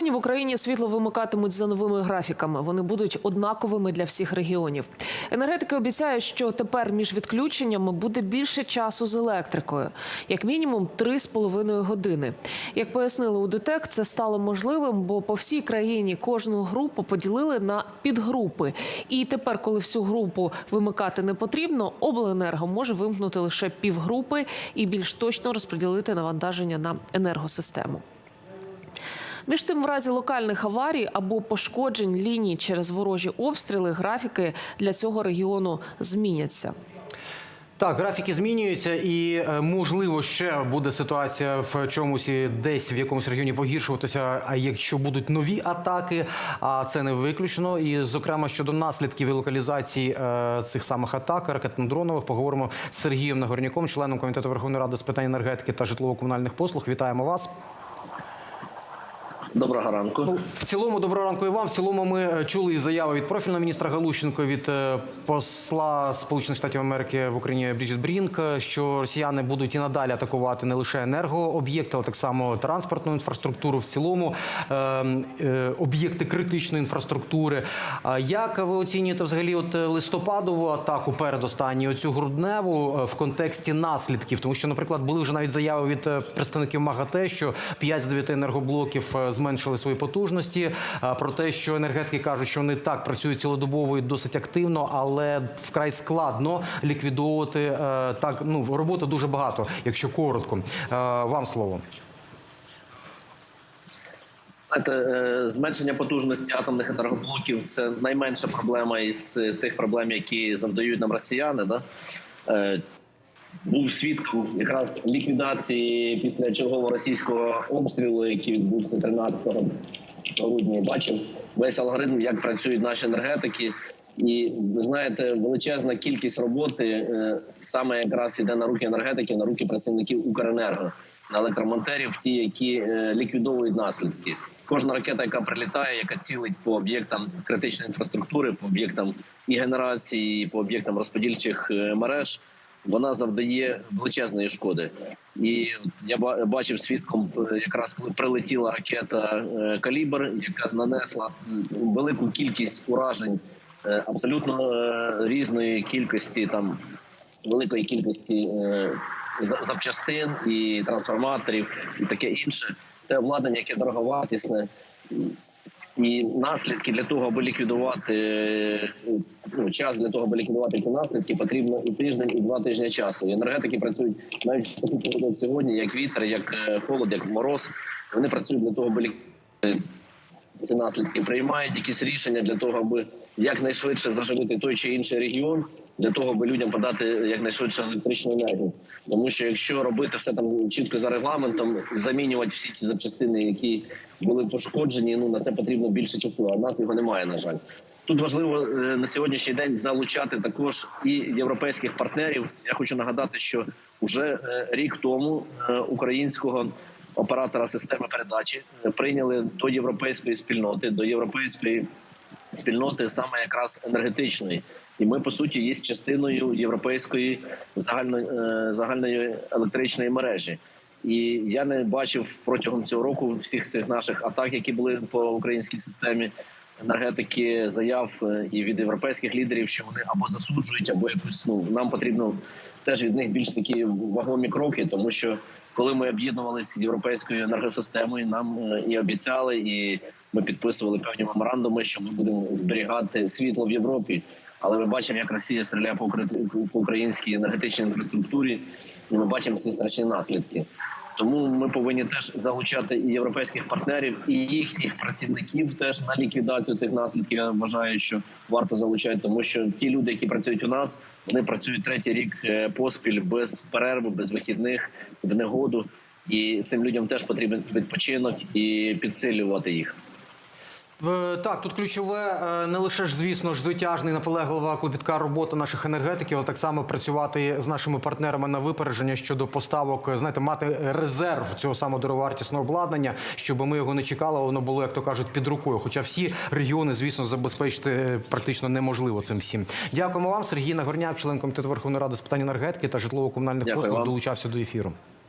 В Україні світло вимикатимуть за новими графіками. Вони будуть однаковими для всіх регіонів. Енергетики обіцяють, що тепер між відключеннями буде більше часу з електрикою, як мінімум 3,5 години. Як пояснили у ДТЕК, це стало можливим, бо по всій країні кожну групу поділили на підгрупи. І тепер, коли всю групу вимикати не потрібно, обленерго може вимкнути лише півгрупи і більш точно розподілити навантаження на енергосистему. Між тим, в разі локальних аварій або пошкоджень ліній через ворожі обстріли, графіки для цього регіону зміняться. Так, графіки змінюються, і е, можливо ще буде ситуація в чомусь десь в якомусь регіоні погіршуватися. А якщо будуть нові атаки, а це не виключено. І зокрема щодо наслідків і локалізації е, цих самих атак ракетно-дронових, поговоримо з Сергієм Нагорняком, членом комітету Верховної Ради з питань енергетики та житлово-комунальних послуг. Вітаємо вас. Доброго ранку. Ну, в цілому, доброго ранку і вам. В цілому, ми е, чули і заяви від профільного міністра Галущенко від е, посла Сполучених Штатів Америки в Україні Бріджит Брінк, е, що росіяни будуть і надалі атакувати не лише енергооб'єкти, але так само транспортну інфраструктуру. В цілому об'єкти критичної інфраструктури. Як ви оцінюєте взагалі от листопадову атаку передостанню, оцю грудневу в контексті наслідків? Тому що, наприклад, були вже навіть заяви від представників МАГАТЕ, що 5 з 9 енергоблоків е, зменшили свої потужності. Про те, що енергетики кажуть, що вони так працюють цілодобово і досить активно, але вкрай складно ліквідовувати е, так. Ну роботи дуже багато, якщо коротко. Е, Вам слово. Е, зменшення потужності атомних енергоблоків це найменша проблема із тих проблем, які завдають нам росіяни. Да? Був свідком якраз ліквідації після чергового російського обстрілу, який відбувся 13 грудня. Бачив весь алгоритм, як працюють наші енергетики. І ви знаєте, величезна кількість роботи е, саме якраз іде на руки енергетики, на руки працівників Укренерго, на електромонтерів, ті, які е, ліквідовують наслідки. Кожна ракета, яка прилітає, яка цілить по об'єктам критичної інфраструктури, по об'єктам і генерації, по об'єктам розподільчих е, мереж, вона завдає величезної шкоди. І я ба- бачив свідком, е, якраз коли прилетіла ракета е, Калібр, яка нанесла велику кількість уражень е, абсолютно різної кількості там великої кількості за- запчастин і трансформаторів, і таке інше. Те обладнання, яке дороговартісне, і наслідки для того, аби ліквідувати е, ну, час для того, аби ліквідувати ці наслідки, потрібно і тиждень, і два тижні часу. І енергетики працюють навіть в таку сьогодні, як вітер, як е, холод, як мороз. Вони працюють для того, аби ліквідувати ці наслідки, приймають якісь рішення для того, аби якнайшвидше заживити той чи інший регіон, для того, аби людям подати якнайшвидше електричну енергію. Тому що якщо робити все там чітко за регламентом, замінювати всі ті запчастини, які були пошкоджені, ну на це потрібно більше часу. А в нас його немає, на жаль. Тут важливо е, на сьогоднішній день залучати також і європейських партнерів. Я хочу нагадати, що вже е, рік тому е, українського оператора системи передачі е, прийняли до європейської спільноти, до європейської спільноти саме якраз енергетичної, і ми по суті є частиною європейської загальної е, загальної електричної мережі. І я не бачив протягом цього року всіх цих наших атак, які були по українській системі енергетики, заяв е, і від європейських лідерів, що вони або засуджують, або якусь ну нам потрібно теж від них більш такі вагомі кроки, тому що коли ми об'єднувалися з європейською енергосистемою, нам е, і обіцяли, і ми підписували певні меморандуми, що ми будемо зберігати світло в Європі. Але ми бачимо, як Росія стріляє по українській енергетичній інфраструктурі, і ми бачимо ці страшні наслідки. Тому ми повинні теж залучати і європейських партнерів, і їхніх працівників теж на ліквідацію цих наслідків. Я вважаю, що варто залучати, тому що ті люди, які працюють у нас, вони працюють третій рік е, поспіль без перерви, без вихідних, в негоду. І цим людям теж потрібен відпочинок і підсилювати їх. В- Так, тут ключове е, не лише ж, звісно ж, звитяжний, наполеглива клопітка робота наших енергетиків, а так само працювати з нашими партнерами на випередження щодо поставок, е, знаєте, мати резерв цього самодоровартісного обладнання, щоб ми його не чекали, а воно було, як то кажуть, під рукою. Хоча всі регіони, звісно, забезпечити е, практично неможливо цим всім. Дякуємо вам, Сергій Нагорняк, член комітету Верховної Ради з питань енергетики та житлово-комунальних послуг, долучався до ефіру.